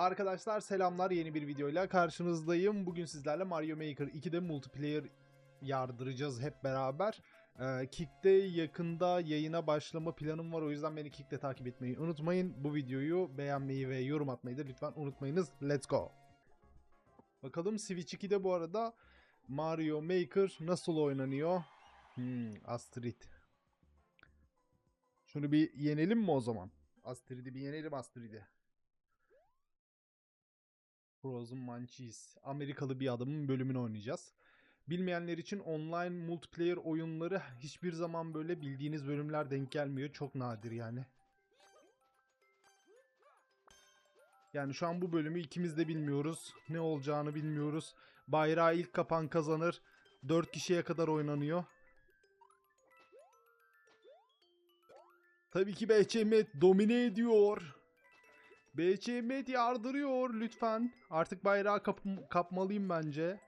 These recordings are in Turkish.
Arkadaşlar selamlar yeni bir videoyla karşınızdayım. Bugün sizlerle Mario Maker 2'de multiplayer yardıracağız hep beraber. Ee, Kick'te yakında yayına başlama planım var o yüzden beni Kick'te takip etmeyi unutmayın. Bu videoyu beğenmeyi ve yorum atmayı da lütfen unutmayınız. Let's go. Bakalım Switch 2'de bu arada Mario Maker nasıl oynanıyor? Hmm, Astrid. Şunu bir yenelim mi o zaman? Astrid'i bir yenelim Astrid'i. Frozen Munchies. Amerikalı bir adamın bölümünü oynayacağız. Bilmeyenler için online multiplayer oyunları hiçbir zaman böyle bildiğiniz bölümler denk gelmiyor. Çok nadir yani. Yani şu an bu bölümü ikimiz de bilmiyoruz. Ne olacağını bilmiyoruz. Bayrağı ilk kapan kazanır. 4 kişiye kadar oynanıyor. Tabii ki BCM domine ediyor. BCM yardırıyor lütfen. Artık bayrağı kap- kapmalıyım bence.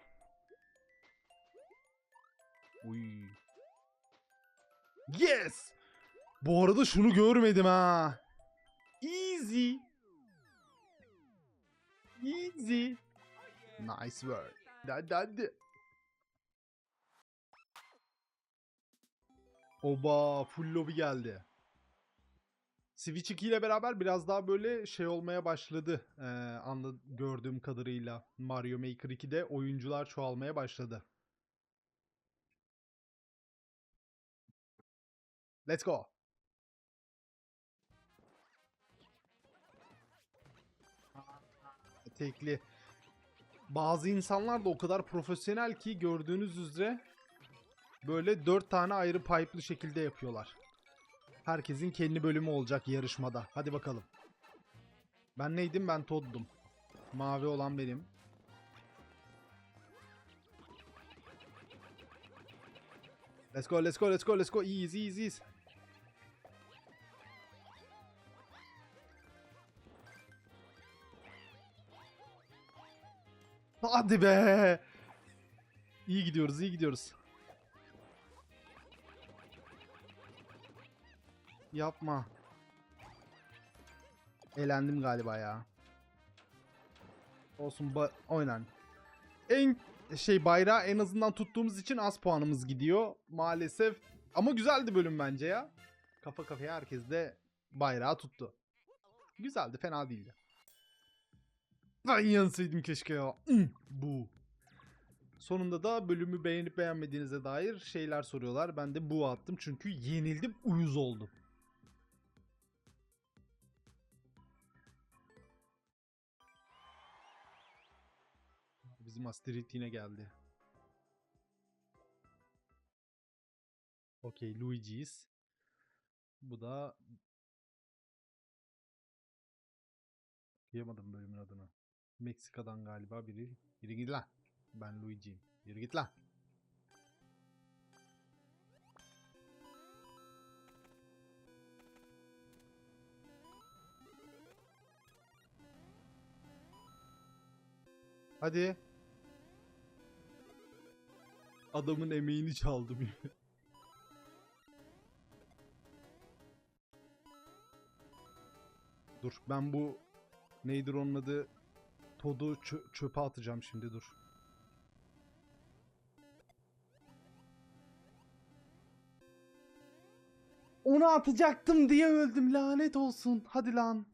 Uy. Yes! Bu arada şunu görmedim ha. Easy. Easy. Nice work. Hadi hadi. Oba full lobby geldi. Switch 2 ile beraber biraz daha böyle şey olmaya başladı. Ee, anla gördüğüm kadarıyla Mario Maker 2'de oyuncular çoğalmaya başladı. Let's go. Tekli. Bazı insanlar da o kadar profesyonel ki gördüğünüz üzere böyle dört tane ayrı pipe'lı şekilde yapıyorlar. Herkesin kendi bölümü olacak yarışmada. Hadi bakalım. Ben neydim? Ben Todd'um. Mavi olan benim. Let's go, let's go, let's go, let's go. Easy, easy, easy. Hadi be. İyi gidiyoruz, iyi gidiyoruz. Yapma. Elendim galiba ya. Olsun oynan. En şey bayrağı en azından tuttuğumuz için az puanımız gidiyor maalesef. Ama güzeldi bölüm bence ya. Kafa kafaya herkes de bayrağı tuttu. Güzeldi fena değildi. Ben yansıydım keşke ya. Bu. Sonunda da bölümü beğenip beğenmediğinize dair şeyler soruyorlar. Ben de bu attım çünkü yenildim uyuz oldum. Astrid yine geldi. Okey Luigi'yiz. Bu da Diyamadım bölümün adını. Meksika'dan galiba biri. Biri git lan. Ben Luigi'yim. Yürü git lan. Hadi. Adamın emeğini çaldım. dur ben bu neydir onun adı Todu çö- çöpe atacağım şimdi dur. Onu atacaktım diye öldüm lanet olsun. Hadi lan.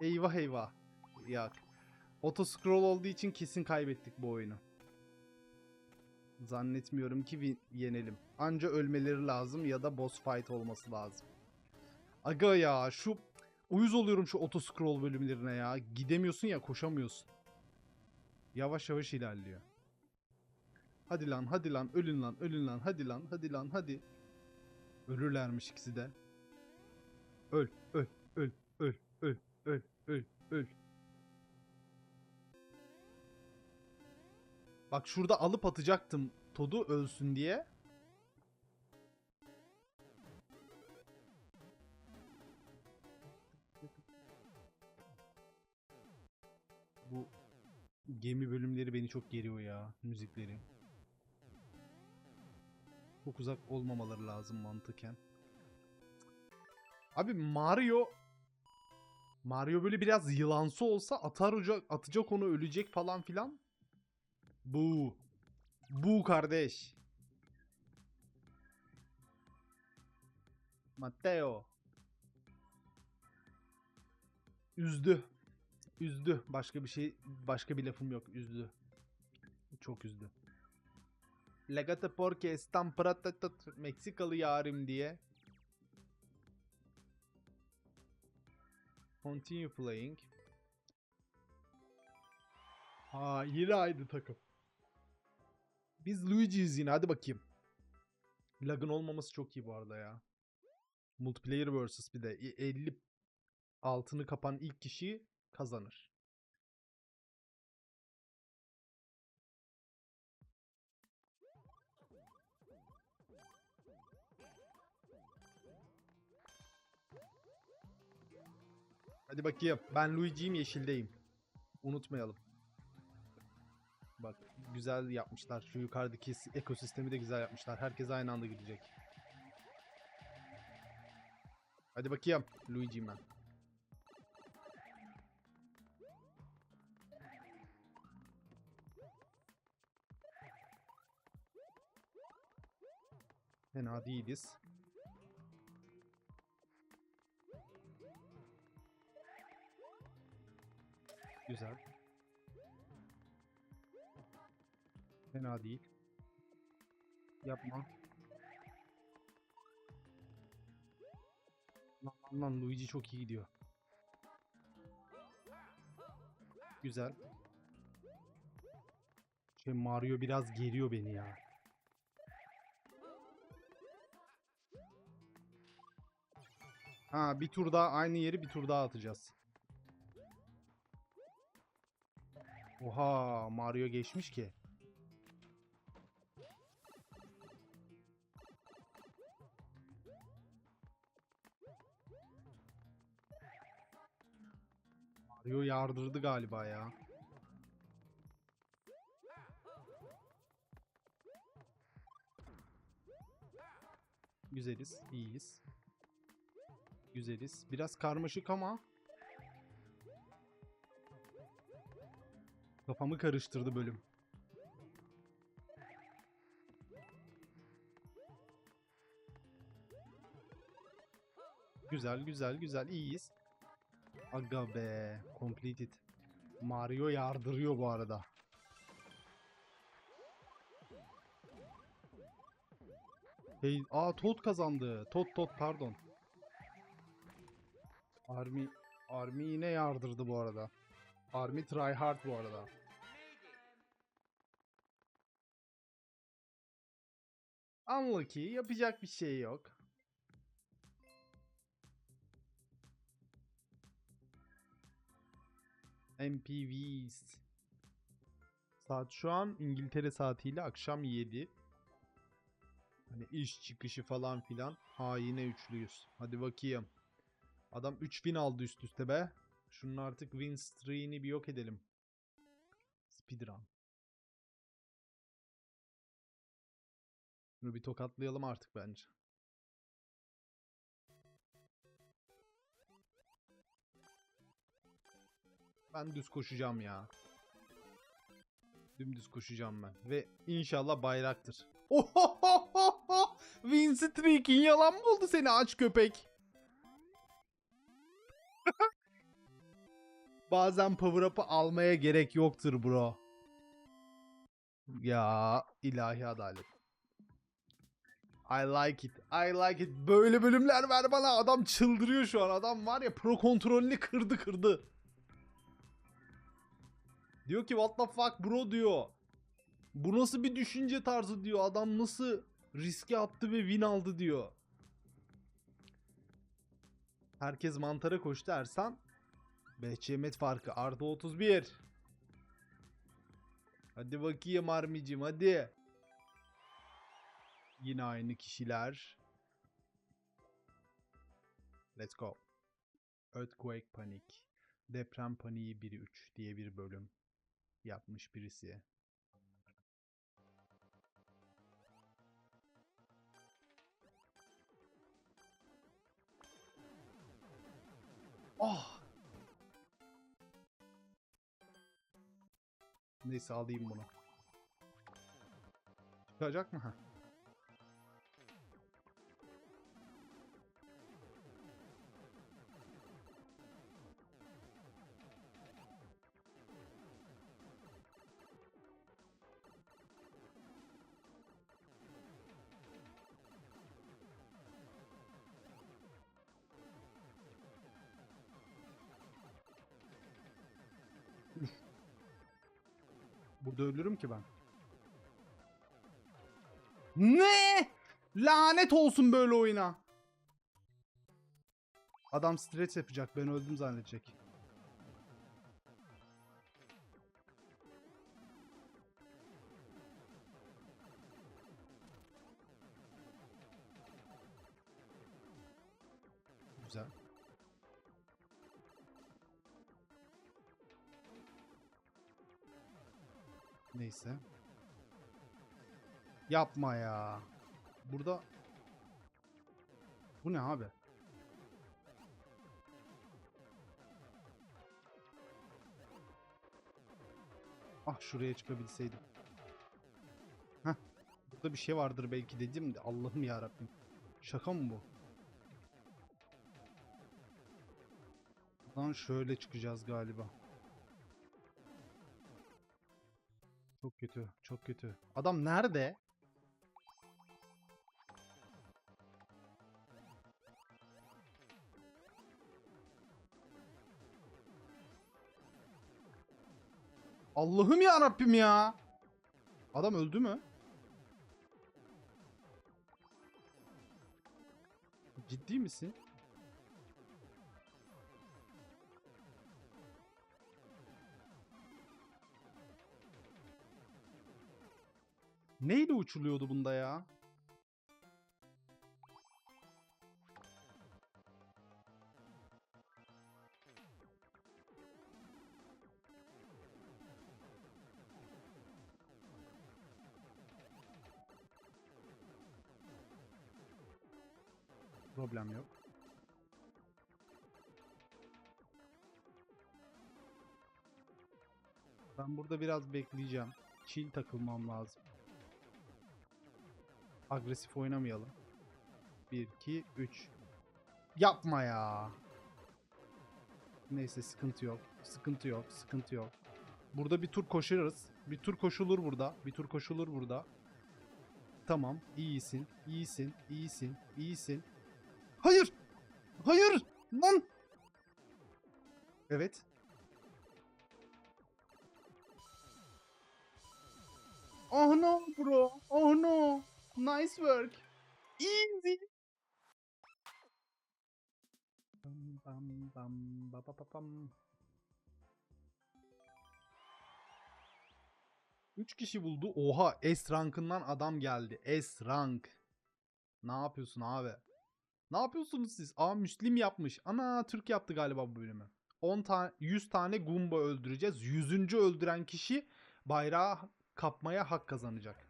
Eyvah eyvah. Ya Auto scroll olduğu için kesin kaybettik bu oyunu. Zannetmiyorum ki yenelim. Anca ölmeleri lazım ya da boss fight olması lazım. Aga ya şu uyuz oluyorum şu auto scroll bölümlerine ya. Gidemiyorsun ya koşamıyorsun. Yavaş yavaş ilerliyor. Hadi lan hadi lan ölün lan ölün lan hadi lan hadi lan hadi. Ölürlermiş ikisi de. Öl öl öl öl öl öl öl öl. Bak şurada alıp atacaktım Todu ölsün diye. Bu gemi bölümleri beni çok geriyor ya müzikleri. Çok uzak olmamaları lazım mantıken. Abi Mario Mario böyle biraz yılansı olsa atar uca, atacak onu ölecek falan filan. Bu. Bu kardeş. Matteo. Üzdü. Üzdü. Başka bir şey, başka bir lafım yok. Üzdü. Çok üzdü. Legate porque están pratatat Meksikalı yarim diye. Continue playing. Ha yine aynı takım. Biz Luigi'yiz yine hadi bakayım. Lag'ın olmaması çok iyi bu arada ya. Multiplayer vs bir de 50 altını kapan ilk kişi kazanır. Hadi bakayım. Ben Luigi'yim yeşildeyim. Unutmayalım. Bak güzel yapmışlar. Şu yukarıdaki ekosistemi de güzel yapmışlar. Herkes aynı anda gidecek. Hadi bakayım. Luigi'yim ben. Fena değiliz. Güzel. Fena değil. Yapma. Lan, lan, Luigi çok iyi gidiyor. Güzel. Şey Mario biraz geriyor beni ya. Ha bir tur daha aynı yeri bir tur daha atacağız. Oha Mario geçmiş ki. Mario yardırdı galiba ya. Güzeliz, iyiyiz. Güzeliz. Biraz karmaşık ama kafamı karıştırdı bölüm. Güzel, güzel, güzel. iyiyiz. Aga be. Completed. Mario yardırıyor bu arada. Hey, aa Toad kazandı. Toad Toad pardon. Army Army yine yardırdı bu arada. Army tryhard bu arada. Unlucky. Yapacak bir şey yok. MPVs. Saat şu an İngiltere saatiyle akşam 7. Hani iş çıkışı falan filan. Ha yine üçlüyüz. Hadi bakayım. Adam 3 win aldı üst üste be. Şunun artık win streak'ini bir yok edelim. Speedrun. Şunu bir tokatlayalım artık bence. Ben düz koşacağım ya. Dümdüz koşacağım ben. Ve inşallah bayraktır. Ohohoho! Win streak'in yalan mı oldu seni aç köpek? Bazen power up'ı almaya gerek yoktur bro. Ya ilahi adalet. I like it. I like it. Böyle bölümler ver bana. Adam çıldırıyor şu an. Adam var ya pro kontrolünü kırdı kırdı. Diyor ki what the fuck bro diyor. Bu nasıl bir düşünce tarzı diyor. Adam nasıl riske attı ve win aldı diyor. Herkes mantara koştu Ersan. Behçemet farkı artı 31. Hadi bakayım Armicim hadi. Yine aynı kişiler. Let's go. Earthquake Panic. Deprem Paniği 1-3 diye bir bölüm yapmış birisi. Oh! Neyse alayım bunu. Çıkacak mı? Burada ölürüm ki ben. Ne? Lanet olsun böyle oyuna. Adam stres yapacak. Ben öldüm zannedecek. Neyse. Yapma ya. Burada Bu ne abi? Ah şuraya çıkabilseydim. Heh. Burada bir şey vardır belki dedim de Allah'ım ya Rabbim. Şaka mı bu? Buradan şöyle çıkacağız galiba. Çok kötü, çok kötü. Adam nerede? Allah'ım ya Rabbim ya. Adam öldü mü? Ciddi misin? Neyle uçuluyordu bunda ya? Problem yok. Ben burada biraz bekleyeceğim. Chill takılmam lazım. Agresif oynamayalım. 1, 2, 3. Yapma ya. Neyse sıkıntı yok. Sıkıntı yok. Sıkıntı yok. Burada bir tur koşarız. Bir tur koşulur burada. Bir tur koşulur burada. Tamam. iyisin. iyisin. iyisin. iyisin. Hayır. Hayır. Lan. Evet. Oh no bro. Oh no. Nice work. Easy. Bam bam bam ba ba ba bam. Üç kişi buldu. Oha S rankından adam geldi. S rank. Ne yapıyorsun abi? Ne yapıyorsunuz siz? Aa Müslim yapmış. Ana Türk yaptı galiba bu bölümü. 10 tane 100 tane Goomba öldüreceğiz. 100. öldüren kişi bayrağı kapmaya hak kazanacak.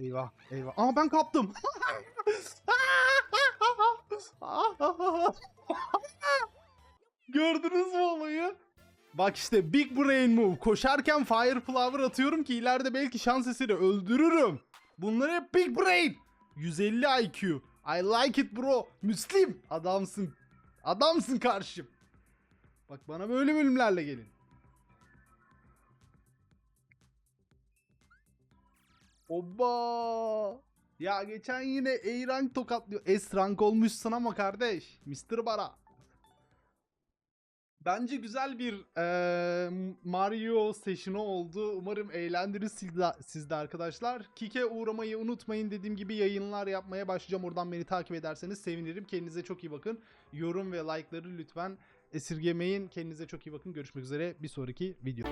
Eyvah, eyvah. Aa ben kaptım. Gördünüz mü olayı? Bak işte Big Brain Move. Koşarken Fire Flower atıyorum ki ileride belki şans eseri öldürürüm. Bunlar hep Big Brain. 150 IQ. I like it bro. Müslim. Adamsın. Adamsın karşım. Bak bana böyle bölümlerle gelin. Oba! Ya geçen yine A rank tokatlıyor. S rank olmuşsun ama kardeş. Mr. Bara. Bence güzel bir eee, Mario session'ı oldu. Umarım de, siz de arkadaşlar. Kike uğramayı unutmayın. Dediğim gibi yayınlar yapmaya başlayacağım. Oradan beni takip ederseniz sevinirim. Kendinize çok iyi bakın. Yorum ve like'ları lütfen esirgemeyin. Kendinize çok iyi bakın. Görüşmek üzere bir sonraki video.